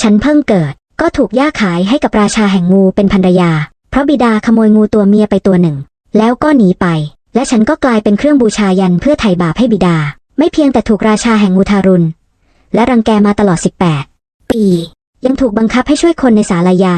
ฉันเพิ่งเกิด ก็ถูกย่าขายให้กับราชาแห่งงูเป็นภรรยา เพราะบิดาขโมยงูตัวเมียไปตัวหนึ่ง แล้วก็หนีไป และฉันก็กลายเป็นเครื่องบูชายันเพื่อไถ่บาปให้บิดา ไม่เพียงแต่ถูกราชาแห่งงูทารุณ และรังแกมาตลอด 18 ปี ยังถูกบังคับให้ช่วยคนในศาลายา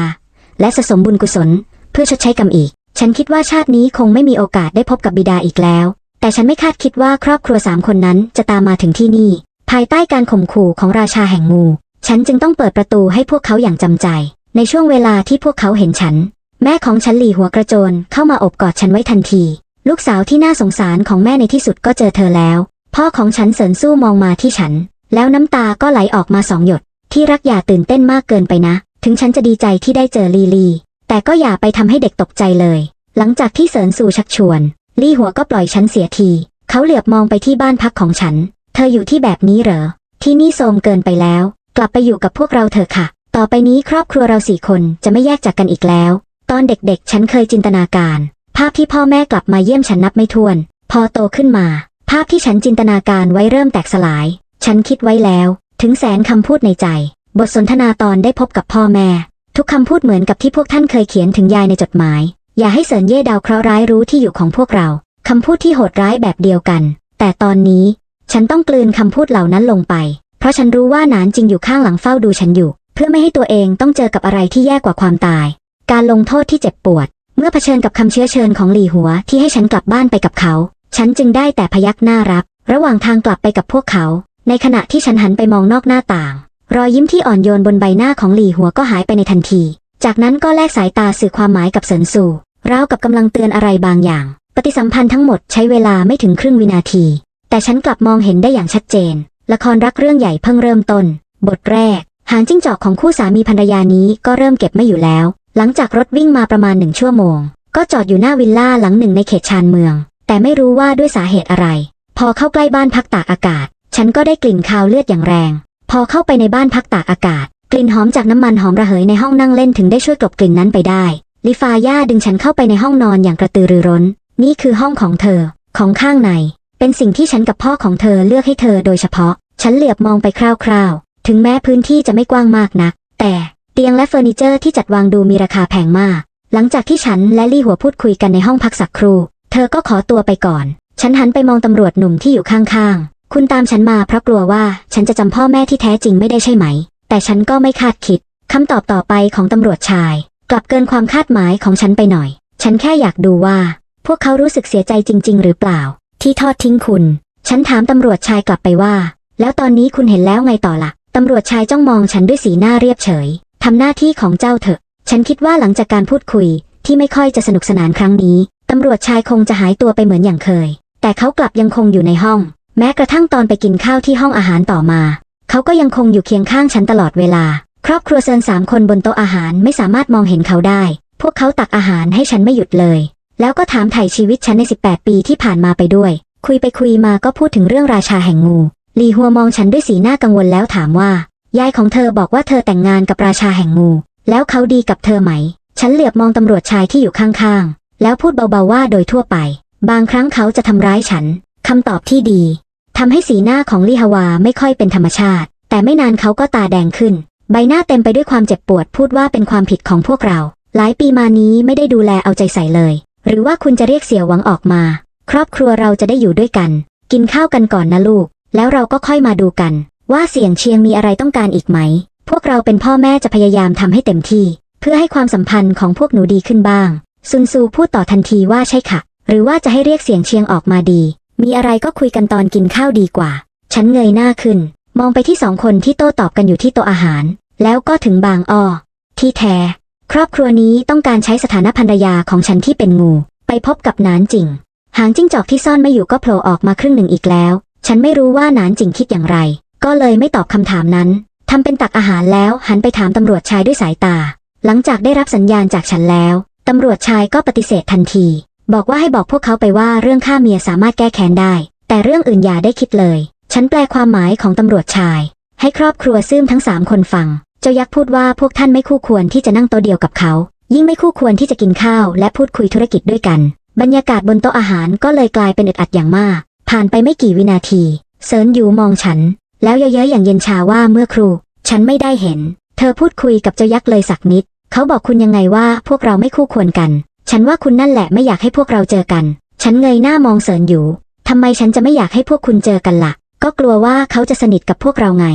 และสะสมบุญกุศล เพื่อชดใช้กรรมอีก ฉันคิดว่าชาตินี้คงไม่มีโอกาสได้พบกับบิดาอีกแล้ว แต่ฉันไม่คาดคิดว่าครอบครัวสามคนนั้นจะตามมาถึงที่นี่ ภายใต้การข่มขู่ของราชาแห่งงู ฉันจึงต้องเปิดประตูให้พวกเขาอย่างจำใจ ในช่วงเวลาที่พวกเขาเห็นฉัน แม่ของฉันหลีหัวกระโจนเข้ามาอบกอดฉันไว้ทันที ลูกสาวที่น่าสงสารของแม่ในที่สุดก็เจอเธอแล้ว พ่อของฉันเสริญสู้มองมาที่ฉัน แล้วน้ำตาก็ไหลออกมาสองหยด ที่รักอย่าตื่นเต้นมากเกินไปนะ ถึงฉันจะดีใจที่ได้เจอลีลี แต่ก็อย่าไปทำให้เด็กตกใจเลย หลังจากที่เสริญสู่ชักชวน ลี่หัวก็ปล่อยฉันเสียที เขาเหลือบมองไปที่บ้านพักของฉัน เธออยู่ที่แบบนี้เหรอ ที่นี่โทรมเกินไปแล้ว กลับไปอยู่กับพวกเราเถอะค่ะ ต่อไปนี้ครอบครัวเราสี่คนจะไม่แยกจากกันอีกแล้ว ตอนเด็กๆ ฉันเคยจินตนาการ ภาพที่พ่อแม่กลับมาเยี่ยมฉันนับไม่ถ้วน พอโตขึ้นมา ภาพที่ฉันจินตนาการไว้เริ่มแตกสลาย ฉันคิดไว้แล้ว ถึงแสนคำพูดในใจ บทสนทนาตอนได้พบกับพ่อแม่ ทุกคำพูดเหมือนกับที่พวกท่านเคยเขียนถึงยายในจดหมาย อย่าให้เสินเย่ดาวเคราะห์ร้ายรู้ที่อยู่ของพวกเราคำพูดที่โหดร้ายแบบเดียวกัน แต่ตอนนี้ ฉันต้องกลืนคำพูดเหล่านั้นลงไป เพราะฉันรู้ว่าหนานจริงอยู่ข้างหลังเฝ้าดูฉันอยู่ เพื่อไม่ให้ตัวเองต้องเจอกับอะไรที่แย่กว่าความตาย การลงโทษที่เจ็บปวด เมื่อเผชิญกับคำเชื้อเชิญของหลี่หัวที่ให้ฉันกลับบ้านไปกับเขา ฉันจึงได้แต่พยักหน้ารับ ระหว่างทางกลับไปกับพวกเขา ในขณะที่ฉันหันไปมองนอกหน้าต่าง รอยยิ้มที่อ่อนโยนบนใบหน้าของหลี่หัวก็หายไปในทันที จากนั้นก็แลกสายตาสื่อความหมายกับเสินสู่ราวกับกำลังเตือนอะไรบางอย่าง ปฏิสัมพันธ์ทั้งหมดใช้เวลาไม่ถึงครึ่งวินาที แต่ฉันกลับมองเห็นได้อย่างชัดเจน ละครรักเรื่องใหญ่เพิ่งเริ่มต้น บทแรก หางจิ้งจอกของคู่สามีภรรยานี้ก็เริ่มเก็บไม่อยู่แล้ว หลังจากรถวิ่งมาประมาณหนึ่งชั่วโมง ก็จอดอยู่หน้าวิลล่าหลังหนึ่งในเขตชานเมือง แต่ไม่รู้ว่าด้วยสาเหตุอะไร พอเข้าใกล้บ้านพักตากอากาศ ฉันก็ได้กลิ่นคาวเลือดอย่างแรง พอเข้าไปในบ้านพักตากอากาศ กลิ่นหอมจากน้ำมันหอมระเหยในห้องนั่งเล่นถึงได้ช่วยกลบกลิ่นนั้นไปได้ ลิฟาย่าดึงฉันเข้าไปในห้องนอนอย่างกระตือรือร้น นี่คือห้องของเธอ ของข้างใน เป็นสิ่งที่ฉันกับพ่อของเธอเลือกให้เธอโดยเฉพาะ ฉันเหลือบมองไปคร่าวๆ ถึงแม้พื้นที่จะไม่กว้างมากนัก แต่เตียงและเฟอร์นิเจอร์ที่จัดวางดูมีราคาแพงมาก หลังจากที่ฉันและลี่หัวพูดคุยกันในห้องพักสักครู่ เธอก็ขอตัวไปก่อน ฉันหันไปมองตำรวจหนุ่มที่อยู่ข้างๆ คุณตามฉันมาเพราะกลัวว่าฉันจะจำพ่อแม่ที่แท้จริงไม่ได้ใช่ไหม แต่ฉันก็ไม่คาดคิดคำตอบต่อไปของตำรวจชาย กลับเกินความคาดหมายของฉันไปหน่อย ฉันแค่อยากดูว่า พวกเขารู้สึกเสียใจจริง ๆ หรือเปล่า ที่ทอดทิ้งคุณ ฉันถามตำรวจชายกลับไปว่า แล้วตอนนี้คุณเห็นแล้วไงต่อละ่ะตำรวจชายจ้องมองฉันด้วยสีหน้าเรียบเฉยทำหน้าที่ของเจ้าเถอะ ฉันคิดว่าหลังจากการพูดคุย ที่ไม่ค่อยจะสนุกสนานครั้งนี้ตำรวจชายคงจะหายตัวไปเหมือนอย่างเคย แต่เขากลับยังคงอยู่ในห้อง แม้กระทั่งตอนไปกินข้าวที่ห้องอาหารต่อมา เขาก็ยังคงอยู่เคียงข้างฉันตลอดเวลา ครอบครัวเซินสามคนบนโต๊ะอาหารไม่สามารถมองเห็นเขาได้ พวกเขาตักอาหารให้ฉันไม่หยุดเลย แล้วก็ถามไถ่ชีวิตฉันใน 18 ปีที่ผ่านมาไปด้วย คุยไปคุยมาก็พูดถึงเรื่องราชาแห่งงูลีหัวมองฉันด้วยสีหน้ากังวลแล้วถามว่า ยายของเธอบอกว่าเธอแต่งงานกับราชาแห่งงู แล้วเขาดีกับเธอไหม ฉันเหลือบมองตำรวจชายที่อยู่ข้างๆ แล้วพูดเบาๆว่าโดยทั่วไป บางครั้งเขาจะทำร้ายฉันคำตอบที่ดีทำให้สีหน้าของลี่ฮวาไม่ค่อยเป็นธรรมชาติ แต่ไม่นานเขาก็ตาแดงขึ้น ใบหน้าเต็มไปด้วยความเจ็บปวดพูดว่าเป็นความผิดของพวกเรา หลายปีมานี้ไม่ได้ดูแลเอาใจใส่เลย หรือว่าคุณจะเรียกเสี่ยวหวังออกมา ครอบครัวเราจะได้อยู่ด้วยกัน กินข้าวกันก่อนนะลูก แล้วเราก็ค่อยมาดูกัน ว่าเสี่ยงเชียงมีอะไรต้องการอีกไหม พวกเราเป็นพ่อแม่จะพยายามทำให้เต็มที่ เพื่อให้ความสัมพันธ์ของพวกหนูดีขึ้นบ้าง ซุนซูพูดต่อทันทีว่าใช่ค่ะ หรือว่าจะให้เรียกเสียงเชียงออกมาดี มีอะไรก็คุยกันตอนกินข้าวดีกว่า ฉันเงยหน้าขึ้น มองไปที่สองคนที่โต้ตอบกันอยู่ที่โต๊ะอาหาร แล้วก็ถึงบางอ้อที่แท้ ครอบครัวนี้ต้องการใช้สถานะภรรยาของฉันที่เป็นงู ไปพบกับนานจิงหางจิ้งจอกที่ซ่อนไม่อยู่ก็โผล่ออกมาครึ่งหนึ่งอีกแล้ว ฉันไม่รู้ว่านานจิงคิดอย่างไร ก็เลยไม่ตอบคำถามนั้นทำเป็นตักอาหารแล้วหันไปถามตำรวจชายด้วยสายตา หลังจากได้รับสัญญาณจากฉันแล้วตำรวจชายก็ปฏิเสธทันที บอกว่าให้บอกพวกเขาไปว่าเรื่องฆ่าเมียสามารถแก้แค้นได้ แต่เรื่องอื่นอย่าได้คิดเลย ฉันแปลความหมายของตำรวจชาย ให้ครอบครัวซึมทั้งสามคนฟัง เจ้ายักษ์พูดว่าพวกท่านไม่คู่ควรที่จะนั่งโต๊ะเดียวกับเขา ยิ่งไม่คู่ควรที่จะกินข้าวและพูดคุยธุรกิจด้วยกัน บรรยากาศบนโต๊ะอาหารก็เลยกลายเป็นอึดอัดอย่างมาก ผ่านไปไม่กี่วินาทีเซินยูมองฉัน แล้วเย้ยๆอย่างเย็นชาว่าเมื่อครู ฉันไม่ได้เห็น เธอพูดคุยกับเจ้ายักษ์เลยสักนิด เขาบอกคุณยังไงว่าพวกเราไม่คู่ควรกัน ฉันว่าคุณนั่นแหละไม่อยากให้พวกเราเจอกัน ฉันเงยหน้ามองเสินยูทำไมฉันจะไม่อยากให้พวกคุณเจอกันละ่ะ ก็กลัวว่าเขาจะสนิทกับพวกเราไง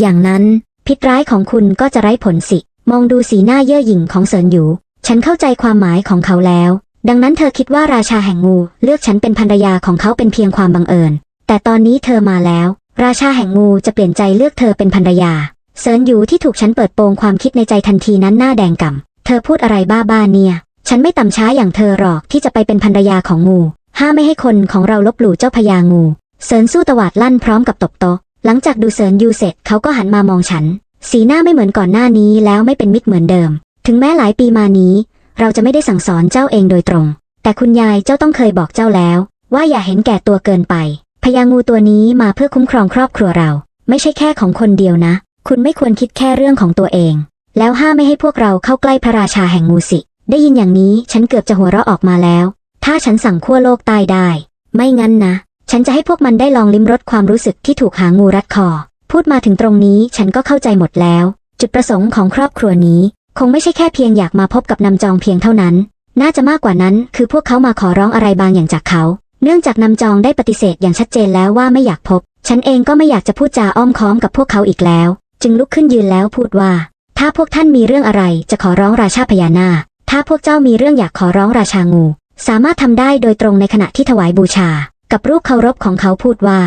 อย่างนั้น พิษร้ายของคุณก็จะไร้ผลสิ มองดูสีหน้าเย่อหยิ่งของเสินอยู่ฉันเข้าใจความหมายของเขาแล้ว ดังนั้นเธอคิดว่าราชาแห่งงูเลือกฉันเป็นภรรยาของเขาเป็นเพียงความบังเอิญ แต่ตอนนี้เธอมาแล้ว ราชาแห่งงูจะเปลี่ยนใจเลือกเธอเป็นภรรยา เซินอยู่ที่ถูกฉันเปิดโปงความคิดในใจทันทีนั้นหน้าแดงก่ำ เธอพูดอะไรบ้าๆเนี่ย ฉันไม่ต่ำช้าอย่างเธอหรอกที่จะไปเป็นภรรยาของงู ห้ามไม่ให้คนของเราลบหลู่เจ้าพญางู เซินสู้ตวาดลั่นพร้อมกับตบโต๊ะ หลังจากดูเซินยูเสร็จเขาก็หันมามองฉัน สีหน้าไม่เหมือนก่อนหน้านี้แล้วไม่เป็นมิตรเหมือนเดิม ถึงแม้หลายปีมานี้ เราจะไม่ได้สั่งสอนเจ้าเองโดยตรง แต่คุณยายเจ้าต้องเคยบอกเจ้าแล้ว ว่าอย่าเห็นแก่ตัวเกินไปพญางูตัวนี้มาเพื่อคุ้มครองครอบครัวเรา ไม่ใช่แค่ของคนเดียวนะ คุณไม่ควรคิดแค่เรื่องของตัวเอง แล้วห้าไม่ให้พวกเราเข้าใกล้พระราชาแห่งงูสิ ได้ยินอย่างนี้ฉันเกือบจะหัวเราะออกมาแล้ว ถ้าฉันสั่งขั้วโลกตายได้ ไม่งั้นนะ ฉันจะให้พวกมันได้ลองลิ้มรสความรู้สึกที่ถูกหางูรัดคอ พูดมาถึงตรงนี้ฉันก็เข้าใจหมดแล้ว จุดประสงค์ของครอบครัวนี้ คงไม่ใช่แค่เพียงอยากมาพบกับนำจองเพียงเท่านั้น น่าจะมากกว่านั้นคือพวกเขามาขอร้องอะไรบางอย่างจากเขา เนื่องจากนำจองได้ปฏิเสธอย่างชัดเจนแล้วว่าไม่อยากพบ ฉันเองก็ไม่อยากจะพูดจาอ้อมค้อมกับพวกเขาอีกแล้ว จึงลุกขึ้นยืนแล้วพูดว่า ถ้าพวกท่านมีเรื่องอะไรจะขอร้องราชาพญานาคถ้าพวกเจ้ามีเรื่องอยากขอร้องราชางู สามารถทำได้โดยตรงในขณะที่ถวายบูชา กับรูปเคารพของเขาพูดว่า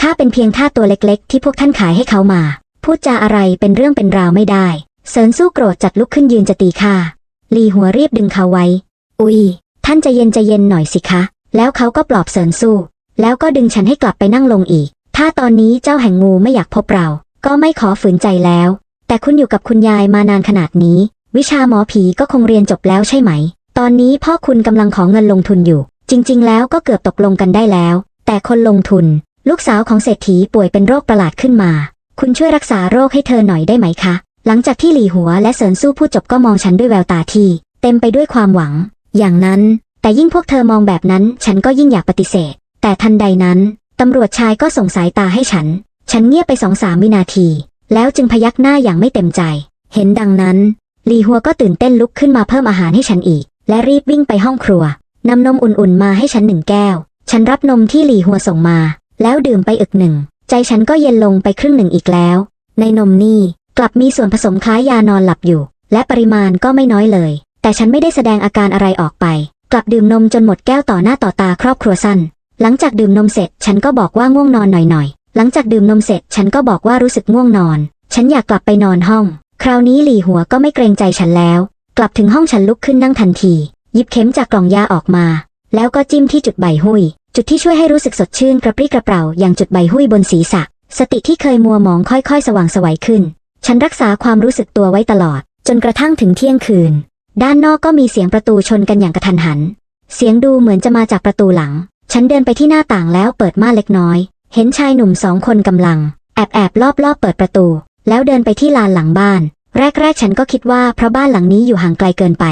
ข้าเป็นเพียงท่าตัวเล็กๆ ที่พวกท่านขายให้เขามา พูดจาอะไรเป็นเรื่องเป็นราวไม่ได้ เซินสู้โกรธจัดลุกขึ้นยืนจะตีข้าลีหัวรีบดึงเขาไว้ อุ๊ยท่านใจเย็นใจเย็นหน่อยสิคะ แล้วเขาก็ปลอบเสริญสู้ แล้วก็ดึงฉันให้กลับไปนั่งลงอีก ถ้าตอนนี้เจ้าแห่งงูไม่อยากพบเรา ก็ไม่ขอฝืนใจแล้ว แต่คุณอยู่กับคุณยายมานานขนาดนี้ วิชาหมอผีก็คงเรียนจบแล้วใช่ไหม ตอนนี้พ่อคุณกำลังขอเงินลงทุนอยู่ จริง ๆ แล้วก็เกือบตกลงกันได้แล้ว แต่คนลงทุน ลูกสาวของเศรษฐีป่วยเป็นโรคประหลาดขึ้นมา คุณช่วยรักษาโรคให้เธอหน่อยได้ไหมคะ หลังจากที่หลี่หัวและเสินสู้พูดจบก็มองฉันด้วยแววตาที่ เต็มไปด้วยความหวัง อย่างนั้น แต่ยิ่งพวกเธอมองแบบนั้น ฉันก็ยิ่งอยากปฏิเสธ แต่ทันใดนั้นตำรวจชายก็ส่งสายตาให้ฉัน ฉันเงียบไปสองสามวินาที แล้วจึงพยักหน้าอย่างไม่เต็มใจ เห็นดังนั้นหลีหัวก็ตื่นเต้นลุกขึ้นมาเพิ่มอาหารให้ฉันอีก และรีบวิ่งไปห้องครัว นำนมอุ่นๆมาให้ฉันหนึ่งแก้ว ฉันรับนมที่หลีหัวส่งมา แล้วดื่มไปอึกหนึ่ง ใจฉันก็เย็นลงไปครึ่งหนึ่งอีกแล้ว ในนมนี่กลับมีส่วนผสมคล้ายยานอนหลับอยู่ และปริมาณก็ไม่น้อยเลย แต่ฉันไม่ได้แสดงอาการอะไรออกไป กลับดื่มนมจนหมดแก้วต่อหน้าต่อตาครอบครัวสั้น หลังจากดื่มนมเสร็จฉันก็บอกว่าง่วงนอนหน่อยๆ หลังจากดื่มนมเสร็จฉันก็บอกว่ารู้สึกง่วงนอน ฉันอยากกลับไปนอนห้อง คราวนี้หลี่หัวก็ไม่เกรงใจฉันแล้ว กลับถึงห้องฉันลุกขึ้นนั่งทันที ยิบเข็มจากกล่องยาออกมา แล้วก็จิ้มที่จุดใบหุยจุดที่ช่วยให้รู้สึกสดชื่นกระปรี้กระเปร่าอย่างจุดใบหุยบนศีรษะ สติที่เคยมัวหมองค่อยๆ สว่างไสวัยขึ้น ฉันรักษาความรู้สึกตัวไว้ตลอด จนกระทั่งถึงเที่ยงคืน ด้านนอกก็มีเสียงประตูชนกันอย่างกระทันหัน เสียงดูเหมือนจะมาจากประตูหลัง ฉันเดินไปที่หน้าต่างแล้วเปิดม่านเล็กน้อย เห็นชายหนุ่มสองคนกำลัง แอบแอบรอบรอบเปิดประตู แล้วเดินไปที่ลานหลังบ้าน แรกๆ ฉันก็คิดว่าเพราะบ้านหลังนี้อยู่ห่างไกลเกินไป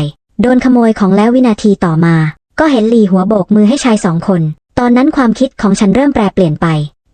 โดนขโมยของแล้ววินาทีต่อมา ก็เห็นหลีหัวโบกมือให้ชายสองคน ตอนนั้นความคิดของฉันเริ่มแปรเปลี่ยนไป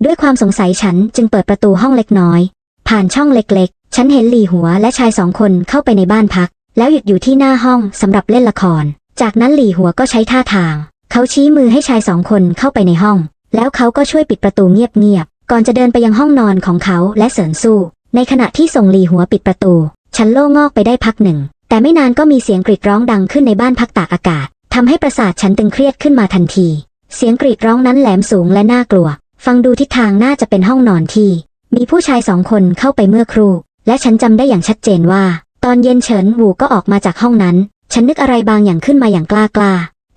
ด้วยความสงสัยฉันจึงเปิดประตูห้องเล็กน้อย ผ่านช่องเล็กๆ ฉันเห็นหลีหัวและชายสองคนเข้าไปในบ้านพัก แล้วหยุดอยู่ที่หน้าห้องสำหรับเล่นละคร จากนั้นหลีหัวก็ใช้ท่าทาง เขาชี้มือให้ชายสองคนเข้าไปในห้อง แล้วเขาก็ช่วยปิดประตูเงียบๆก่อนจะเดินไปยังห้องนอนของเขาและเสริญสู้ ในขณะที่ส่งหลีหัวปิดประตู ฉันโล่งอกไปได้พักหนึ่ง แต่ไม่นานก็มีเสียงกรีดร้องดังขึ้นในบ้านพักตากอากาศทำให้ประสาทฉันตึงเครียดขึ้นมาทันที เสียงกรีดร้องนั้นแหลมสูงและน่ากลัว ฟังดูทิศทางน่าจะเป็นห้องนอนที่ มีผู้ชายสองคนเข้าไปเมื่อครู่ และฉันจำได้อย่างชัดเจนว่า ตอนเย็นเฉินหูก็ออกมาจากห้องนั้น ฉันนึกอะไรบางอย่างขึ้นมาอย่างกล้ากล้า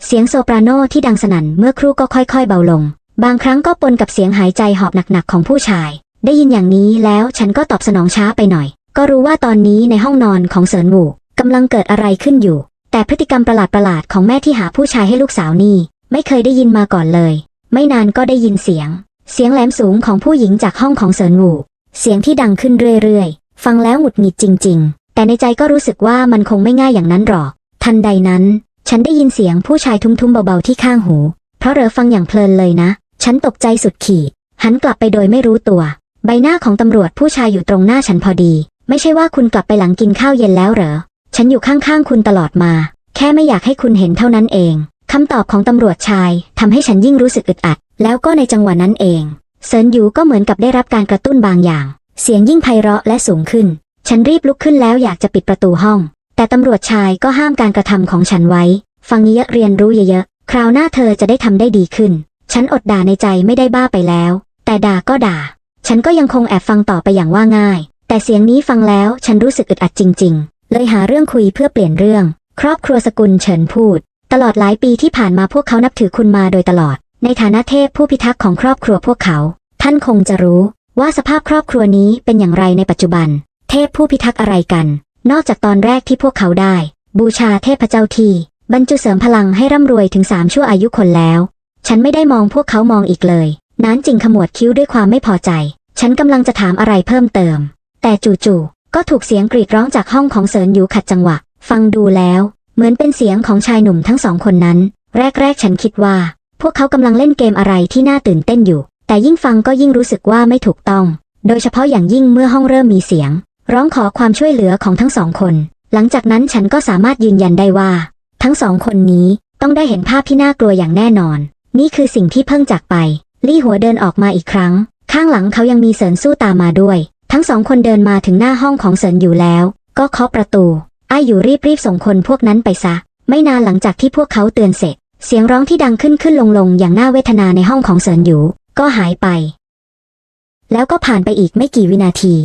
เสียงโซปราโนที่ดังสนั่นเมื่อครู่ก็ค่อยๆเบาลง บางครั้งก็ปนกับเสียงหายใจหอบหนักๆของผู้ชาย ได้ยินอย่างนี้แล้วฉันก็ตอบสนองช้าไปหน่อย ก็รู้ว่าตอนนี้ในห้องนอนของเสินหู กำลังเกิดอะไรขึ้นอยู่ แต่พฤติกรรมประหลาดๆของแม่ที่หาผู้ชายให้ลูกสาวนี่ ไม่เคยได้ยินมาก่อนเลย ไม่นานก็ได้ยินเสียง เสียงแหลมสูงของผู้หญิงจากห้องของเสินหูเสียงที่ดังขึ้นเรื่อยๆ ฟังแล้วหงุดหงิดจริง ๆ แต่ในใจก็รู้สึกว่ามันคงไม่ง่ายอย่างนั้นหรอก ทันใดนั้น ฉันได้ยินเสียงผู้ชายทุ้มๆเบาๆที่ข้างหู เพราะเรอฟังอย่างเพลินเลยนะ ฉันตกใจสุดขีด หันกลับไปโดยไม่รู้ตัว ใบหน้าของตำรวจผู้ชายอยู่ตรงหน้าฉันพอดี ไม่ใช่ว่าคุณกลับไปหลังกินข้าวเย็นแล้วเหรอ ฉันอยู่ข้างๆคุณตลอดมา แค่ไม่อยากให้คุณเห็นเท่านั้นเองคำตอบของตำรวจชายทำให้ฉันยิ่งรู้สึกอึดอัด แล้วก็ในจังหวะนั้นเองเซินหยูก็เหมือนกับได้รับการกระตุ้นบางอย่าง เสียงยิ่งไพเราะและสูงขึ้น ฉันรีบลุกขึ้นแล้วอยากจะปิดประตูห้อง แต่ตำรวจชายก็ห้ามการกระทำของฉันไว้ ฟังเยอะเรียนรู้เยอะๆ คราวหน้าเธอจะได้ทำได้ดีขึ้น ฉันอดด่าในใจไม่ได้บ้าไปแล้ว แต่ด่าก็ด่า ฉันก็ยังคงแอบฟังต่อไปอย่างว่าง่าย แต่เสียงนี้ฟังแล้วฉันรู้สึกอึดอัดจริงๆ เลยหาเรื่องคุยเพื่อเปลี่ยนเรื่อง ครอบครัวสกุลเฉินพูด ตลอดหลายปีที่ผ่านมาพวกเขานับถือคุณมาโดยตลอด ในฐานะเทพผู้พิทักษ์ของครอบครัวพวกเขา ท่านคงจะรู้ว่าสภาพครอบครัวนี้เป็นอย่างไรในปัจจุบัน เทพผู้พิทักษ์อะไรกัน นอกจากตอนแรกที่พวกเขาได้ บูชาเทพเจ้าที่บรรจุเสริมพลังให้ร่ำรวยถึงสามชั่วอายุคนแล้ว ฉันไม่ได้มองพวกเขามองอีกเลยนานจิงขมวดคิ้วด้วยความไม่พอใจ ฉันกำลังจะถามอะไรเพิ่มเติม แต่จู่ๆ ก็ถูกเสียงกรีดร้องจากห้องของเซินหยูขัดจังหวะ ฟังดูแล้ว เหมือนเป็นเสียงของชายหนุ่มทั้งสองคนนั้น แรกๆ ฉันคิดว่า พวกเขากำลังเล่นเกมอะไรที่น่าตื่นเต้นอยู่ แต่ยิ่งฟังก็ยิ่งรู้สึกว่าไม่ถูกต้อง โดยเฉพาะอย่างยิ่งเมื่อห้องเริ่มมีเสียง ร้องขอความช่วยเหลือของทั้งสองคน หลังจากนั้นฉันก็สามารถยืนยันได้ว่า ทั้งสองคนนี้ต้องได้เห็นภาพที่น่ากลัวอย่างแน่นอน นี่คือสิ่งที่เพิ่งจากไป ลี่หัวเดินออกมาอีกครั้ง ข้างหลังเขายังมีเสินสู้ตามมาด้วย ทั้งสองคนเดินมาถึงหน้าห้องของเสินอยู่แล้ว ก็เคาะประตู อ้ายอยู่รีบรีบส่งคนพวกนั้นไปซะ ไม่นานหลังจากที่พวกเขาเตือนเสร็จ เสียงร้องที่ดังขึ้นขึ้นลงลงอย่างน่าเวทนาในห้องของเสินอยู่ ก็หายไป แล้วก็ผ่านไปอีกไม่กี่วินาที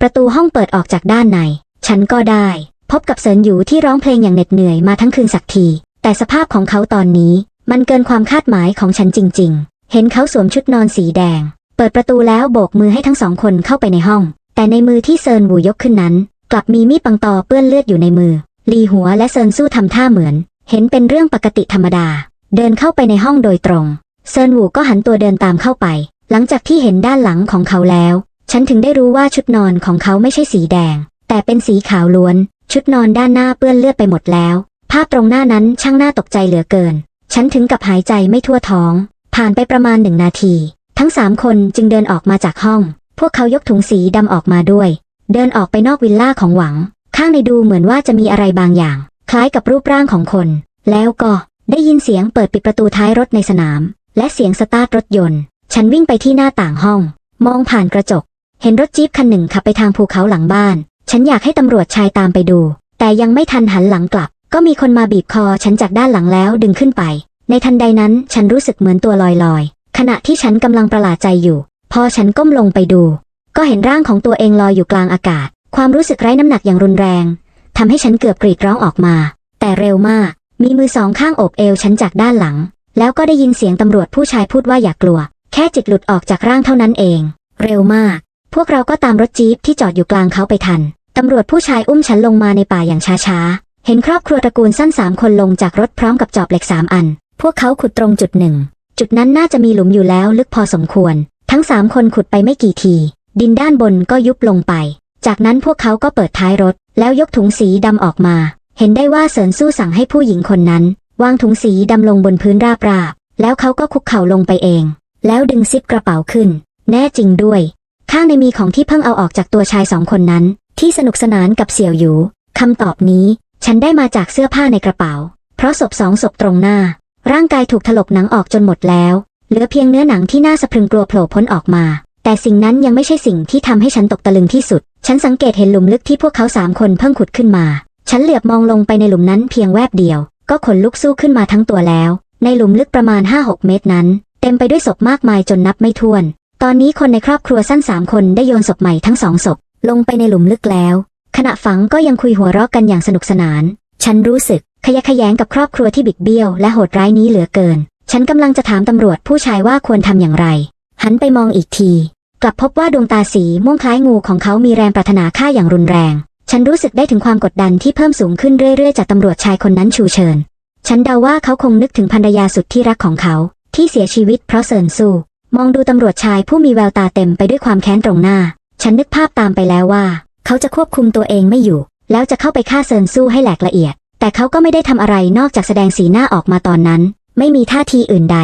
ประตูห้องเปิดออกจากด้านใน ฉันก็ได้ พบกับเซินหยูที่ร้องเพลงอย่างเหน็ดเหนื่อยมาทั้งคืนสักที แต่สภาพของเขาตอนนี้ มันเกินความคาดหมายของฉันจริง ๆ เห็นเขาสวมชุดนอนสีแดง เปิดประตูแล้วโบกมือให้ทั้งสองคนเข้าไปในห้อง แต่ในมือที่เซินหวูยกขึ้นนั้น กลับมีมีดปังตอเปื้อนเลือดอยู่ในมือ ลีหัวและเซินสู้ทำท่าเหมือน เห็นเป็นเรื่องปกติธรรมดา เดินเข้าไปในห้องโดยตรง เซินหูก็หันตัวเดินตามเข้าไป หลังจากที่เห็นด้านหลังของเขาแล้ว ฉันถึงได้รู้ว่าชุดนอนของเขาไม่ใช่สีแดง แต่เป็นสีขาวล้วน ชุดนอนด้านหน้าเปื้อนเลือดไปหมดแล้ว ภาพตรงหน้านั้นช่างน่าตกใจเหลือเกิน ฉันถึงกับหายใจไม่ทั่วท้อง ผ่านไปประมาณหนึ่งนาที ทั้งสามคนจึงเดินออกมาจากห้อง พวกเขายกถุงสีดำออกมาด้วย เดินออกไปนอกวิลล่าของหวัง ข้างในดูเหมือนว่าจะมีอะไรบางอย่าง คล้ายกับรูปร่างของคน แล้วก็ได้ยินเสียงเปิดปิดประตูท้ายรถในสนาม และเสียงสตาร์ทรถยนต์ ฉันวิ่งไปที่หน้าต่างห้อง มองผ่านกระจก เห็นรถจี๊ปคันหนึ่งขับไปทางภูเขาหลังบ้าน ฉันอยากให้ตำรวจชายตามไปดู แต่ยังไม่ทันหันหลังกลับ ก็มีคนมาบีบคอฉันจากด้านหลังแล้วดึงขึ้นไป ในทันใดนั้นฉันรู้สึกเหมือนตัวลอยๆ ขณะที่ฉันกำลังประหลาดใจอยู่ พอฉันก้มลงไปดู ก็เห็นร่างของตัวเองลอยอยู่กลางอากาศ ความรู้สึกไร้น้ำหนักอย่างรุนแรงทำให้ฉันเกือบกรีดร้องออกมา แต่เร็วมาก มีมือสองข้างโอบเอวฉันจากด้านหลัง แล้วก็ได้ยินเสียงตำรวจผู้ชายพูดว่าอย่ากลัว แค่จิตหลุดออกจากร่างเท่านั้นเอง เร็วมาก พวกเราก็ตามรถจี๊ปที่จอดอยู่กลางเขาไปทันตำรวจผู้ชายอุ้มฉันลงมาในป่าอย่างช้าๆ เห็นครอบครัวตระกูลสั้นสามคนลงจากรถพร้อมกับจอบเหล็กสามอัน พวกเขาขุดตรงจุดหนึ่ง จุดนั้นน่าจะมีหลุมอยู่แล้วลึกพอสมควร ทั้งสามคนขุดไปไม่กี่ที ดินด้านบนก็ยุบลงไป จากนั้นพวกเขาก็เปิดท้ายรถ แล้วยกถุงสีดำออกมา เห็นได้ว่าเสินสู้สั่งให้ผู้หญิงคนนั้น วางถุงสีดำลงบนพื้นราบๆแล้วเขาก็คุกเข่าลงไปเอง แล้วดึงซิปกระเป๋าขึ้น แน่จริงด้วย ข้างในมีของที่เพิ่งเอาออกจากตัวชายสองคนนั้น ที่สนุกสนานกับเสี่ยวหยูคำตอบนี้ ฉันได้มาจากเสื้อผ้าในกระเป๋า เพราะศพสองศพตรงหน้า ร่างกายถูกถลกหนังออกจนหมดแล้ว เหลือเพียงเนื้อหนังที่น่าสะพรึงกลัวโผล่พ้นออกมา แต่สิ่งนั้นยังไม่ใช่สิ่งที่ทำให้ฉันตกตะลึงที่สุด ฉันสังเกตเห็นหลุมลึกที่พวกเขาสามคนเพิ่งขุดขึ้นมา ฉันเหลือบมองลงไปในหลุมนั้นเพียงแวบเดียว ก็ขนลุกสู้ขึ้นมาทั้งตัวแล้ว ในหลุมลึกประมาณ 5-6 เมตรนั้น เต็มไปด้วยศพมากมายจนนับไม่ถ้วน ตอนนี้คนในครอบครัวสั้นสามคนได้โยนศพใหม่ทั้งสองศพลงไปในหลุมลึกแล้ว ขณะฝังก็ยังคุยหัวเราะกันอย่างสนุกสนาน ฉันรู้สึก ขยะแขยงกับครอบครัวที่บิดเบี้ยวและโหดร้ายนี้เหลือเกิน ฉันกำลังจะถามตำรวจผู้ชายว่าควรทำอย่างไร หันไปมองอีกที กลับพบว่าดวงตาสีม่วงคล้ายงูของเขามีแรงปรารถนาฆ่าอย่างรุนแรง ฉันรู้สึกได้ถึงความกดดันที่เพิ่มสูงขึ้นเรื่อยๆ จากตำรวจชายคนนั้นชูเชิญ ฉันเดาว่าเขาคงนึกถึงภรรยาสุดที่รักของเขา ที่เสียชีวิตเพราะเซินสู้มองดูตำรวจชายผู้มีแววตาเต็มไปด้วยความแค้นตรงหน้า ฉันนึกภาพตามไปแล้วว่า เขาจะควบคุมตัวเองไม่อยู่ แล้วจะเข้าไปฆ่าเซินสู้ให้แหลกละเอียด แต่เขาก็ไม่ได้ทำอะไรนอกจากแสดงสีหน้าออกมาตอนนั้น ไม่มีท่าทีอื่นใด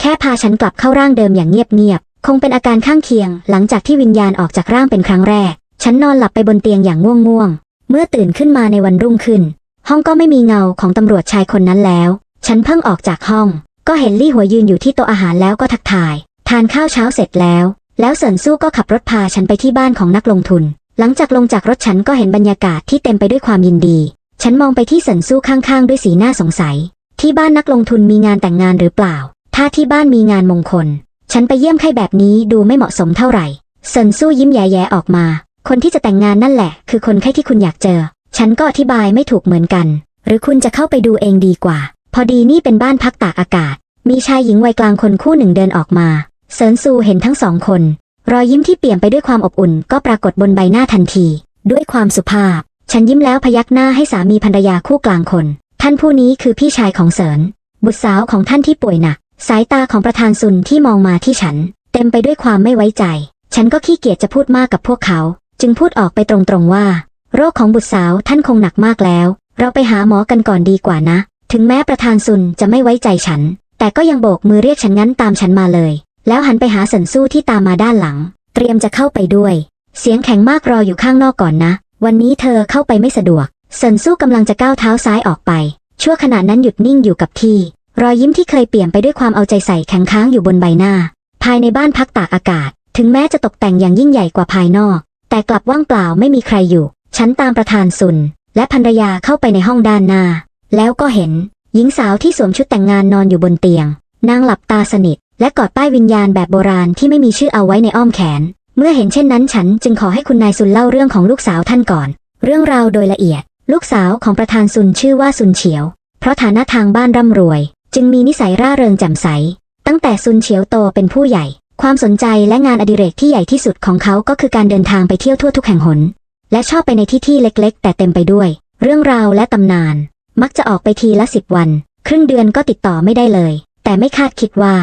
แค่พาฉันกลับเข้าร่างเดิมอย่างเงียบๆ คงเป็นอาการข้างเคียง หลังจากที่วิญญาณออกจากร่างเป็นครั้งแรก ฉันนอนหลับไปบนเตียงอย่างง่วงๆ เมื่อตื่นขึ้นมาในวันรุ่งขึ้น ห้องก็ไม่มีเงาของตำรวจชายคนนั้นแล้ว ฉันเพิ่งออกจากห้อง ก็เห็นลี่หัวยืนอยู่ที่โต๊ะอาหารแล้วก็ทักทาย ทานข้าวเช้าเสร็จแล้ว แล้วเสินสู้ก็ขับรถพาฉันไปที่บ้านของนักลงทุน หลังจากลงจากรถฉันก็เห็นบรรยากาศที่เต็มไปด้วยความยินดี ฉันมองไปที่เสินสู้ข้างๆ ด้วยสีหน้าสงสัย ที่บ้านนักลงทุนมีงานแต่งงานหรือเปล่า ถ้าที่บ้านมีงานมงคล ฉันไปเยี่ยมใครแบบนี้ดูไม่เหมาะสมเท่าไหร่เซินสู้ยิ้มแย่ๆออกมา คนที่จะแต่งงานนั่นแหละ คือคนไข้ที่คุณอยากเจอ ฉันก็อธิบายไม่ถูกเหมือนกัน หรือคุณจะเข้าไปดูเองดีกว่า พอดีนี่เป็นบ้านพักตากอากาศ มีชายหญิงวัยกลางคนคู่หนึ่งเดินออกมาเซินซูเห็นทั้งสองคน รอยยิ้มที่เปี่ยมไปด้วยความอบอุ่น ก็ปรากฏบนใบหน้าทันที ด้วยความสุภาพ ฉันยิ้มแล้วพยักหน้าให้สามีภรรยาคู่กลางคน ท่านผู้นี้คือพี่ชายของเสินบุตรสาวของท่านที่ป่วยหนัก สายตาของประธานซุนที่มองมาที่ฉัน เต็มไปด้วยความไม่ไว้ใจ ฉันก็ขี้เกียจจะพูดมากกับพวกเขา จึงพูดออกไปตรงๆว่า โรคของบุตรสาวท่านคงหนักมากแล้ว เราไปหาหมอกันก่อนดีกว่านะ ถึงแม้ประธานซุนจะไม่ไว้ใจฉัน แต่ก็ยังโบกมือเรียกฉันงั้นตามฉันมาเลย แล้วหันไปหาสันสู้ที่ตามมาด้านหลัง เตรียมจะเข้าไปด้วย เสียงแข็งมากรออยู่ข้างนอกก่อนนะ วันนี้เธอเข้าไปไม่สะดวกสันสู้กำลังจะก้าวเท้าซ้ายออกไป ชั่วขณะนั้นหยุดนิ่งอยู่กับที่ รอยยิ้มที่เคยเปลี่ยนไปด้วยความเอาใจใส่แข็งค้างอยู่บนใบหน้า ภายในบ้านพักตากอากาศ ถึงแม้จะตกแต่งอย่างยิ่งใหญ่กว่าภายนอก แต่กลับว่างเปล่าไม่มีใครอยู่ ฉันตามประธานซุน และภรรยาเข้าไปในห้องด้านหน้า แล้วก็เห็น หญิงสาวที่สวมชุดแต่งงานนอนอยู่บนเตียง นางหลับตาสนิท และกอดป้ายวิญญาณแบบโบราณที่ไม่มีชื่อเอาไว้ในอ้อมแขน เมื่อเห็นเช่นนั้นฉันจึงขอให้คุณนายซุนเล่าเรื่องของลูกสาวท่านก่อน เรื่องราวโดยละเอียด ลูกสาวของประธานซุนชื่อว่าซุนเฉียว เพราะฐานะทางบ้านร่ำรวย จึงมีนิสัยร่าเริงแจ่มใส ตั้งแต่ซุนเฉียวโตเป็นผู้ใหญ่ ความสนใจและงานอดิเรกที่ใหญ่ที่สุดของเขาก็คือการเดินทางไปเที่ยวทั่วทุกแห่งหน และชอบไปในที่ที่เล็ก ๆ แต่เต็มไปด้วย เรื่องราวและตำนาน มักจะออกไปทีละสิบวัน ครึ่งเดือนก็ติดต่อไม่ได้เลย แต่ไม่คาดคิดว่า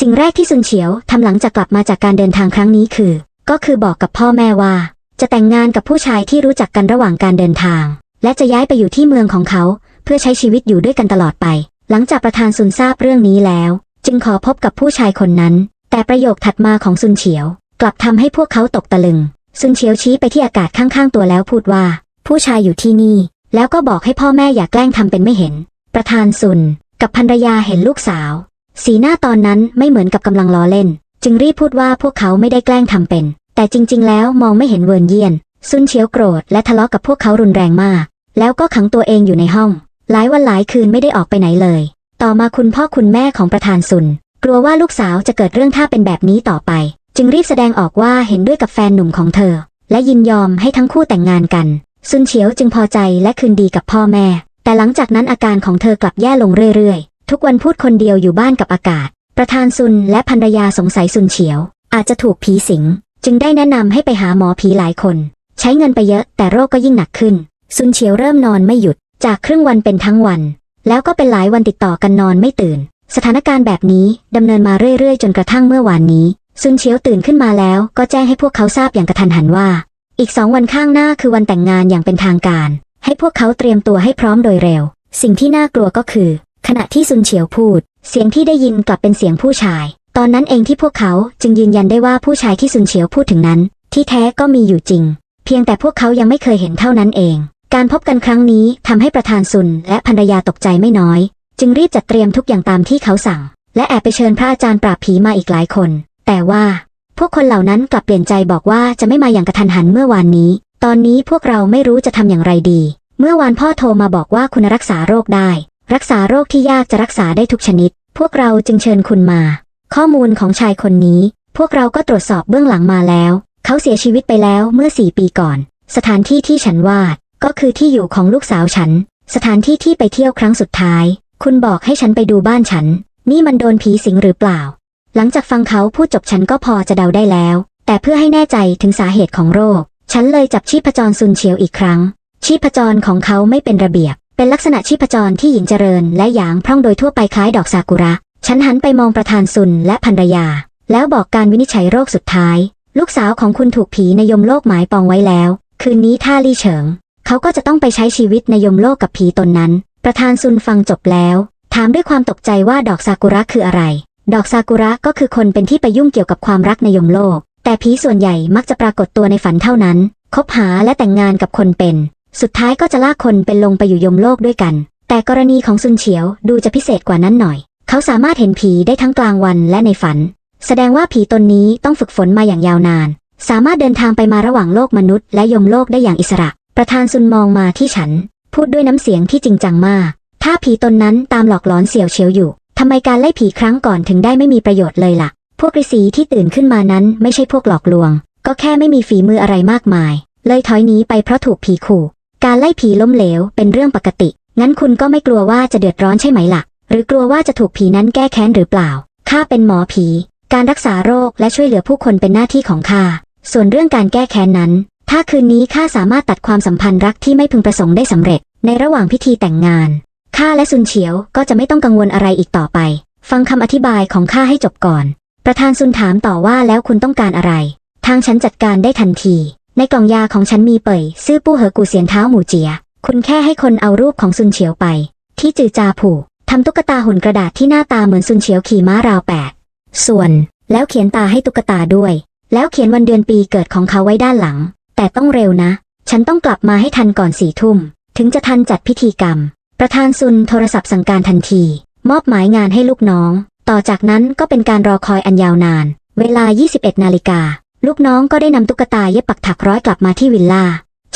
สิ่งแรกที่ซุนเฉียวทำหลังจากกลับมาจากการเดินทางครั้งนี้คือ ก็คือบอกกับพ่อแม่ว่า จะแต่งงานกับผู้ชายที่รู้จักกันระหว่างการเดินทาง และจะย้ายไปอยู่ที่เมืองของเขา เพื่อใช้ชีวิตอยู่ด้วยกันตลอดไป หลังจากประธานซุนทราบเรื่องนี้แล้ว จึงขอพบกับผู้ชายคนนั้น แต่ประโยคถัดมาของซุนเฉียว กลับทำให้พวกเขาตกตะลึง ซุนเฉียวชี้ไปที่อากาศข้างๆตัวแล้วพูดว่า ผู้ชายอยู่ที่นี่ แล้วก็บอกให้พ่อแม่อย่าแกล้งทำเป็นไม่เห็น ประธานซุนกับภรรยาเห็นลูกสาว สีหน้าตอนนั้นไม่เหมือนกับกำลังล้อเล่น จึงรีบพูดว่าพวกเขาไม่ได้แกล้งทำเป็น แต่จริง ๆ แล้วมองไม่เห็นเวิร์นเยียน ซุนเฉียวโกรธและทะเลาะกับพวกเขารุนแรงมาก แล้วก็ขังตัวเองอยู่ในห้อง หลายวันหลายคืนไม่ได้ออกไปไหนเลย ต่อมาคุณพ่อคุณแม่ของประธานซุน กลัวว่าลูกสาวจะเกิดเรื่องถ้าเป็นแบบนี้ต่อไป จึงรีบแสดงออกว่าเห็นด้วยกับแฟนหนุ่มของเธอ และยินยอมให้ทั้งคู่แต่งงานกัน ซุนเฉียวจึงพอใจและคืนดีกับพ่อแม่ แต่หลังจากนั้นอาการของเธอกลับแย่ลงเรื่อยๆ ทุกวันพูดคนเดียวอยู่บ้านกับอากาศ ประธานซุนและภรรยาสงสัยซุนเฉียว อาจจะถูกผีสิง จึงได้แนะนำให้ไปหาหมอผีหลายคน ใช้เงินไปเยอะแต่โรคก็ยิ่งหนักขึ้น ซุนเฉียวเริ่มนอนไม่หยุด จากครึ่งวันเป็นทั้งวัน แล้วก็เป็นหลายวันติดต่อกันนอนไม่ตื่น สถานการณ์แบบนี้ดำเนินมาเรื่อยๆ จนกระทั่งเมื่อวานนี้ ซุนเฉียวตื่นขึ้นมาแล้ว ก็แจ้งให้พวกเขาทราบอย่างกระทันหันว่า อีกสองวันข้างหน้าคือวันแต่งงานอย่างเป็นทางการ ให้พวกเขาเตรียมตัวให้พร้อมโดยเร็ว สิ่งที่น่ากลัวก็คือ ขณะที่ซุนเฉียวพูด เสียงที่ได้ยินกลับเป็นเสียงผู้ชาย อนนั้นเองที่พวกเขาจึงยืนยันได้ว่าผู้ชายที่ซุนเฉียวพูดถึงนั้น ที่แท้ก็มีอยู่จริง เพียงแต่พวกเขายังไม่เคยเห็นเท่านั้นเอง การพบกันครั้งนี้ทำให้ประธานซุนและภรรยาตกใจไม่น้อย จึงรีบจัดเตรียมทุกอย่างตามที่เขาสั่ง และแอบไปเชิญพระอาจารย์ปราบผีมาอีกหลายคน แต่ว่า พวกคนเหล่านั้นกลับเปลี่ยนใจบอกว่าจะไม่มาอย่างกระทันหันเมื่อวานนี้ ตอนนี้พวกเราไม่รู้จะทำอย่างไรดี เมื่อวานพ่อโทรมาบอกว่าคุณรักษาโรคได้ รักษาโรคที่ยากจะรักษาได้ทุกชนิด พวกเราจึงเชิญคุณมา ข้อมูลของชายคนนี้ พวกเราก็ตรวจสอบเบื้องหลังมาแล้ว เขาเสียชีวิตไปแล้วเมื่อสี่ปีก่อน สถานที่ที่ฉันวาด ก็คือที่อยู่ของลูกสาวฉัน สถานที่ที่ไปเที่ยวครั้งสุดท้าย คุณบอกให้ฉันไปดูบ้านฉัน นี่มันโดนผีสิงหรือเปล่า หลังจากฟังเขาพูดจบฉันก็พอจะเดาได้แล้ว แต่เพื่อให้แน่ใจถึงสาเหตุของโรค ฉันเลยจับชีพจรซุนเฉียวอีกครั้ง ชีพจรของเขาไม่เป็นระเบียบ เป็นลักษณะชีพจรที่หญิงเจริญ และหยางพร่องโดยทั่วไปคล้ายดอกซากุระ ฉันหันไปมองประธานซุนและภรรยา แล้วบอกการวินิจฉัยโรคสุดท้าย ลูกสาวของคุณถูกผีในยมโลกหมายปองไว้แล้ว คืนนี้ถ้าลี่เฉิง เขาก็จะต้องไปใช้ชีวิตในยมโลกกับผีตนนั้น ประธานซุนฟังจบแล้ว ถามด้วยความตกใจว่าดอกซากุระคืออะไร ดอกซากุระก็คือคนเป็นที่ไปยุ่งเกี่ยวกับความรักในยมโลก แต่ผีส่วนใหญ่มักจะปรากฏตัวในฝันเท่านั้น คบหาและแต่งงานกับคนเป็น สุดท้ายก็จะลากคนเป็นลงไปอยู่ยมโลกด้วยกัน แต่กรณีของซุนเฉียวดูจะพิเศษกว่านั้นหน่อย เขาสามารถเห็นผีได้ทั้งกลางวันและในฝัน แสดงว่าผีตนนี้ต้องฝึกฝนมาอย่างยาวนาน สามารถเดินทางไปมาระหว่างโลกมนุษย์และยมโลกได้อย่างอิสระ ประธานซุนมองมาที่ฉัน พูดด้วยน้ำเสียงที่จริงจังมาก ถ้าผีตนนั้นตามหลอกหลอนเสี่ยวเฉียวอยู่ทำไมการไล่ผีครั้งก่อนถึงได้ไม่มีประโยชน์เลยล่ะ พวกฤาษีที่ตื่นขึ้นมานั้นไม่ใช่พวกหลอกลวง ก็แค่ไม่มีฝีมืออะไรมากมาย เลยถอยหนีไปเพราะถูกผีขู่ การไล่ผีล้มเหลวเป็นเรื่องปกติ งั้นคุณก็ไม่กลัวว่าจะเดือดร้อนใช่ไหมล่ะ หรือกลัวว่าจะถูกผีนั้นแก้แค้นหรือเปล่า ข้าเป็นหมอผี การรักษาโรคและช่วยเหลือผู้คนเป็นหน้าที่ของข้า ส่วนเรื่องการแก้แค้นนั้น ถ้าคืนนี้ข้าสามารถตัดความสัมพันธ์รักที่ไม่พึงประสงค์ได้สำเร็จ ในระหว่างพิธีแต่งงาน ข้าและซุนเฉียวก็จะไม่ต้องกังวลอะไรอีกต่อไป ฟังคำอธิบายของข้าให้จบก่อน ประธานซุนถามต่อว่าแล้วคุณต้องการอะไร ทางฉันจัดการได้ทันที ในกล่องยาของฉันมีเป่ยซื่อปู้เหอกูเสียนเท้าหมูเจีย คุณแค่ให้คนเอารูปของซุนเฉียวไป ที่จือจาผูก ทำตุ๊กตาหุ่นกระดาษที่หน้าตาเหมือนซุนเฉียวขี่ม้าราวแปดส่วน แล้วเขียนตาให้ตุ๊กตาด้วย แล้วเขียนวันเดือนปีเกิดของเขาไว้ด้านหลัง แต่ต้องเร็วนะ ฉันต้องกลับมาให้ทันก่อนสี่ทุ่ม ถึงจะทันจัดพิธีกรรม ประธานซุนโทรศัพท์สั่งการทันที มอบหมายงานให้ลูกน้อง ต่อจากนั้นก็เป็นการรอคอยอันยาวนาน เวลา 21 นาฬิกา ลูกน้องก็ได้นำตุ๊กตาเย็บปักถักร้อยกลับมาที่วิลล่า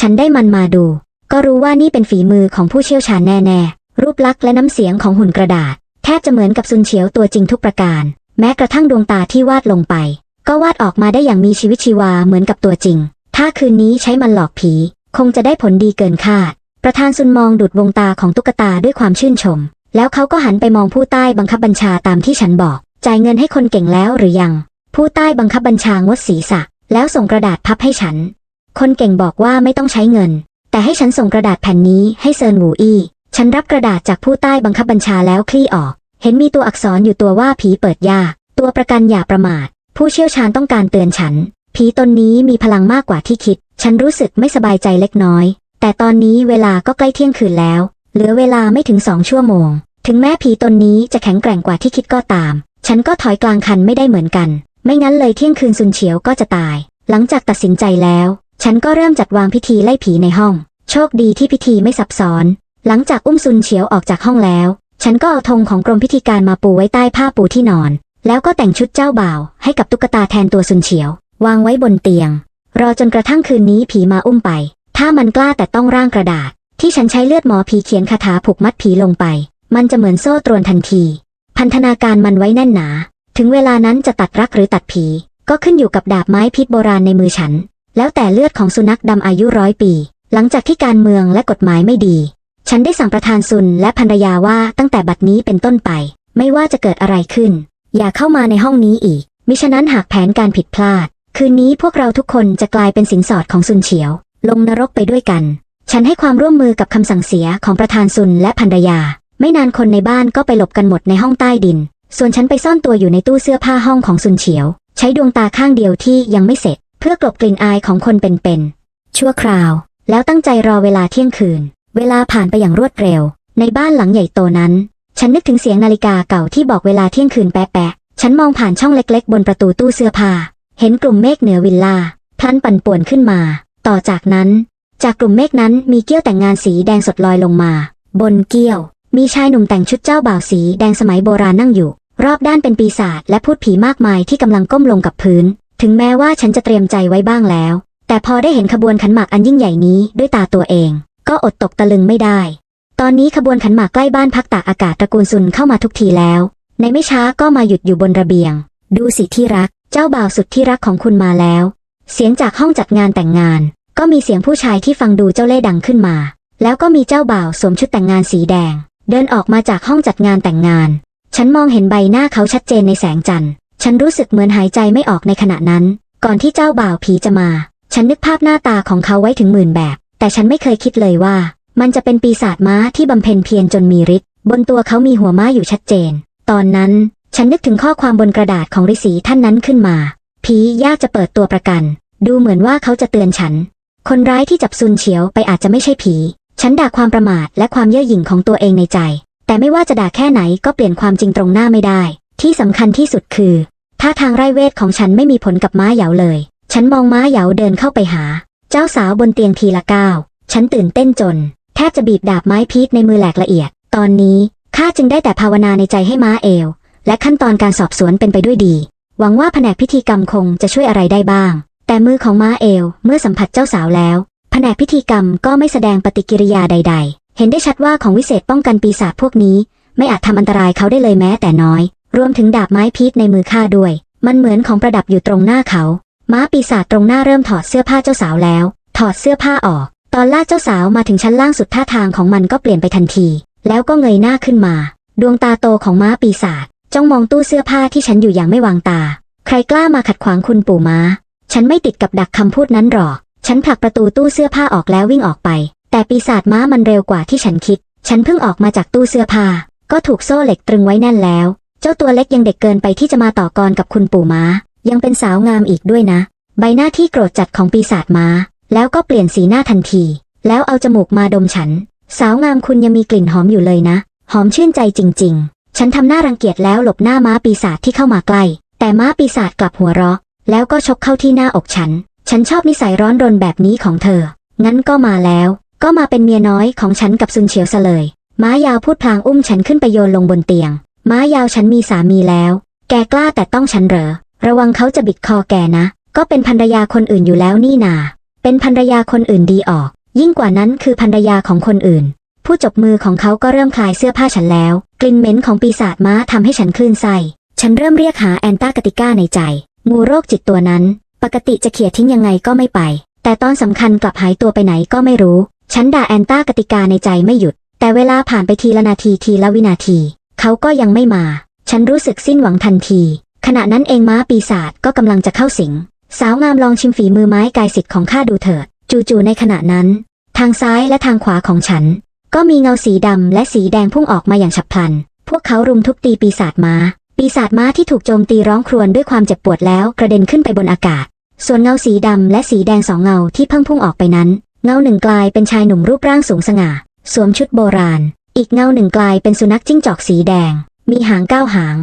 ฉันได้มันมาดู ก็รู้ว่านี่เป็นฝีมือของผู้เชี่ยวชาญแน่ๆ รูปลักษณ์และน้ำเสียงของหุ่นกระดาษ แทบจะเหมือนกับซุนเฉียวตัวจริงทุกประการ แม้กระทั่งดวงตาที่วาดลงไป ก็วาดออกมาได้อย่างมีชีวิตชีวาเหมือนกับตัวจริง ถ้าคืนนี้ใช้มันหลอกผี คงจะได้ผลดีเกินคาด ประธานซุนมองดูดวงตาของตุ๊กตาด้วยความชื่นชม แล้วเขาก็หันไปมองผู้ใต้บังคับบัญชาตามที่ฉันบอก จ่ายเงินให้คนเก่งแล้วหรือยัง ผู้ใต้บังคับบัญชางดศีรษะ แล้วส่งกระดาษพับให้ฉัน คนเก่งบอกว่าไม่ต้องใช้เงิน แต่ให้ฉันส่งกระดาษแผ่นนี้ให้เซินหวูอี้ ฉันรับกระดาษจากผู้ใต้บังคับบัญชาแล้วคลี่ออก เห็นมีตัวอักษรอยู่ตัวว่าผีเปิดยาตัวประกันอย่าประมาท ผู้เชี่ยวชาญต้องการเตือนฉัน ผีตนนี้มีพลังมากกว่าที่คิด ฉันรู้สึกไม่สบายใจเล็กน้อย แต่ตอนนี้เวลาก็ใกล้เที่ยงคืนแล้ว เหลือเวลาไม่ถึงสองชั่วโมง ถึงแม้ผีตนนี้จะแข็งแกร่งกว่าที่คิดก็ตาม ฉันก็ถอยกลางคันไม่ได้เหมือนกัน ไม่งั้นเลยเที่ยงคืนซุนเฉียวก็จะตาย หลังจากตัดสินใจแล้ว ฉันก็เริ่มจัดวางพิธีไล่ผีในห้อง โชคดีที่พิธีไม่ซับซ้อน หลังจากอุ้มซุนเฉียวออกจากห้องแล้ว ฉันก็เอาธงของกรมพิธีการมาปูไว้ใต้ผ้าปูที่นอน แล้วก็แต่งชุดเจ้าบ่าว ให้กับตุ๊กตาแทนตัวซุนเฉียว วางไว้บนเตียง รอจนกระทั่งคืนนี้ผีมาอุ้มไป ถ้ามันกล้าแต่ต้องร่างกระดาษ ที่ฉันใช้เลือดหมอผีเขียนคาถาผูกมัดผีลงไป มันจะเหมือนโซ่ตรวนทันที พันธนาการมันไว้แน่นหนา ถึงเวลานั้นจะตัดรักหรือตัดผี ก็ขึ้นอยู่กับดาบไม้พิษโบราณในมือฉัน แล้วแต่เลือดของสุนัขดำอายุร้อยปี หลังจากที่การเมืองและกฎหมายไม่ดี ฉันได้สั่งประธานซุนและภรรยาว่าตั้งแต่บัดนี้เป็นต้นไป ไม่ว่าจะเกิดอะไรขึ้น อย่าเข้ามาในห้องนี้อีก มิฉะนั้นหากแผนการผิดพลาด คืนนี้พวกเราทุกคนจะกลายเป็นสินสอดของซุนเฉียว ลงนรกไปด้วยกัน ฉันให้ความร่วมมือกับคำสั่งเสียของประธานซุนและภรรยา ไม่นานคนในบ้านก็ไปหลบกันหมดในห้องใต้ดิน ส่วนฉันไปซ่อนตัวอยู่ในตู้เสื้อผ้าห้องของซุนเฉียว ใช้ดวงตาข้างเดียวที่ยังไม่เสร็จ เพื่อกลบกลิ่นอายของคนเป็นๆชั่วคราว แล้วตั้งใจรอเวลาเที่ยงคืน เวลาผ่านไปอย่างรวดเร็ว ในบ้านหลังใหญ่โตนั้น ฉันนึกถึงเสียงนาฬิกาเก่าที่บอกเวลาเที่ยงคืนแปะๆฉันมองผ่านช่องเล็กๆ บนประตูตู้เสื้อผ้า เห็นกลุ่มเมฆเหนือวิลล่าพลันปั่นป่วนขึ้นมา ต่อจากนั้น จากกลุ่มเมฆนั้นมีเกี้ยวแต่งงานสีแดงสดลอยลงมา บนเกี้ยว มีชายหนุ่มแต่งชุดเจ้าบ่าวสีแดงสมัยโบราณนั่งอยู่ รอบด้านเป็นปีศาจและพูดผีมากมายที่กำลังก้มลงกับพื้น ถึงแม้ว่าฉันจะเตรียมใจไว้บ้างแล้ว แต่พอได้เห็นขบวนขันหมากอันยิ่งใหญ่นี้ด้วยตาตัวเอง ก็อดตกตะลึงไม่ได้ ตอนนี้ขบวนขันหมากใกล้บ้านพักตากอากาศตระกูลซุนเข้ามาทุกทีแล้ว ในไม่ช้าก็มาหยุดอยู่บนระเบียง ดูสิที่รัก เจ้าบ่าวสุดที่รักของคุณมาแล้ว เสียงจากห้องจัดงานแต่งงาน ก็มีเสียงผู้ชายที่ฟังดูเจ้าเล่ดังขึ้นมา แล้วก็มีเจ้าบ่าวสวมชุดแต่งงานสีแดง เดินออกมาจากห้องจัดงานแต่งงาน ฉันมองเห็นใบหน้าเขาชัดเจนในแสงจันทร์ ฉันรู้สึกเหมือนหายใจไม่ออกในขณะนั้น ก่อนที่เจ้าบ่าวผีจะมา ฉันนึกภาพหน้าตาของเขาไว้ถึงหมื่นแบบ แต่ฉันไม่เคยคิดเลยว่า มันจะเป็นปีศาจม้าที่บำเพ็ญเพียรจนมีฤทธิ์บนตัวเขามีหัวม้าอยู่ชัดเจน ตอนนั้น ฉันนึกถึงข้อความบนกระดาษของฤาษีท่านนั้นขึ้นมา ผียากจะเปิดตัวประกัน ดูเหมือนว่าเขาจะเตือนฉัน คนร้ายที่จับซุนเฉียวไปอาจจะไม่ใช่ผี ฉันด่าความประมาทและความเย่อหยิ่งของตัวเองในใจ แต่ไม่ว่าจะด่าแค่ไหนก็เปลี่ยนความจริงตรงหน้าไม่ได้ ที่สำคัญที่สุดคือถ้าทางไร้เวทของฉันไม่มีผลกับม้าเหยาเลย ฉันมองม้าเหยาเดินเข้าไปหา เจ้าสาวบนเตียงทีละก้าวฉันตื่นเต้นจน แทบจะบีบดาบไม้พีชในมือแหลกละเอียด ตอนนี้ข้าจึงได้แต่ภาวนาในใจให้ม้าเอวและขั้นตอนการสอบสวนเป็นไปด้วยดี หวังว่าแผนกพิธีกรรมคงจะช่วยอะไรได้บ้าง แต่มือของม้าเอวเมื่อสัมผัสเจ้าสาวแล้ว แผนกพิธีกรรมก็ไม่แสดงปฏิกิริยาใด ๆ เห็นได้ชัดว่าของวิเศษป้องกันปีศาจพวกนี้ ไม่อาจทำอันตรายเขาได้เลยแม้แต่น้อย รวมถึงดาบไม้พีชในมือข้าด้วย มันเหมือนของประดับอยู่ตรงหน้าเขา ม้าปีศาจตรงหน้าเริ่มถอดเสื้อผ้าเจ้าสาวแล้ว ถอดเสื้อผ้าออก ตอนลากเจ้าสาวมาถึงชั้นล่างสุดท่าทางของมันก็เปลี่ยนไปทันที แล้วก็เงยหน้าขึ้นมา ดวงตาโตของม้าปีศาจจ้องมองตู้เสื้อผ้าที่ฉันอยู่อย่างไม่วางตา ใครกล้ามาขัดขวางคุณปู่ม้า ฉันไม่ติดกับดักคำพูดนั้นหรอก ฉันผลักประตูตู้เสื้อผ้าออกแล้ววิ่งออกไป แต่ปีศาจม้ามันเร็วกว่าที่ฉันคิด ฉันเพิ่งออกมาจากตู้เสื้อผ้า ก็ถูกโซ่เหล็กตรึงไว้แน่นแล้ว เจ้าตัวเล็กยังเด็กเกินไปที่จะมาต่อกรกับคุณปู่ม้า ยังเป็นสาวงามอีกด้วยนะ ใบหน้าที่โกรธจัดของปีศาจมา แล้วก็เปลี่ยนสีหน้าทันที แล้วเอาจมูกมาดมฉัน สาวงามคุณยังมีกลิ่นหอมอยู่เลยนะ หอมชื่นใจจริง ๆ ฉันทำหน้ารังเกียจแล้วหลบหน้าม้าปีศาจที่เข้ามาใกล้ แต่ม้าปีศาจกลับหัวเราะ แล้วก็ชกเข้าที่หน้าอกฉัน ฉันชอบนิสัยร้อนรนแบบนี้ของเธอ งั้นก็มาแล้ว ก็มาเป็นเมียน้อยของฉันกับซุนเฉียวซะเลยม้ายาวพูดพลางอุ้มฉันขึ้นไปโยนลงบนเตียง ม้ายาวฉันมีสามีแล้ว แกกล้าแต่ต้องฉันเหรอ ระวังเขาจะบิดคอแกนะ ก็เป็นภรรยาคนอื่นอยู่แล้วนี่นา เป็นภรรยาคนอื่นดีออก ยิ่งกว่านั้นคือภรรยาของคนอื่น ผู้จบมือของเขาก็เริ่มคลายเสื้อผ้าฉันแล้ว กลิ่นเหม็นของปีศาจม้าทำให้ฉันคลื่นไส้ฉันเริ่มเรียกหาแอนตากติก้าในใจ งูโรคจิตตัวนั้น ปกติจะเขี่ยทิ้งยังไงก็ไม่ไป แต่ตอนสำคัญกลับหายตัวไปไหนก็ไม่รู้ ฉันด่าแอนตากติกาในใจไม่หยุด แต่เวลาผ่านไปทีละนาทีทีละวินาที เขาก็ยังไม่มา ฉันรู้สึกสิ้นหวังทันที ขณะนั้นเองม้าปีศาจก็กำลังจะเข้าสิง สาวงามลองชิมฝีมือไม้กายสิทธิ์ของข้าดูเถิด จู่ๆในขณะนั้น ทางซ้ายและทางขวาของฉัน ก็มีเงาสีดำและสีแดงพุ่งออกมาอย่างฉับพลัน พวกเขารุมทุบตีปีศาจม้า ปีศาจม้าที่ถูกโจมตีร้องครวญด้วยความเจ็บปวดแล้วกระเด็นขึ้นไปบนอากาศ ส่วนเงาสีดำและสีแดงสองเงาที่เพิ่งพุ่งออกไปนั้น เงาหนึ่งกลายเป็นชายหนุ่มรูปร่างสูงสง่า สวมชุดโบราณ อีกเงาหนึ่งกลายเป็นสุนัขจิ้งจอกสีแดง มีหางเก้าหาง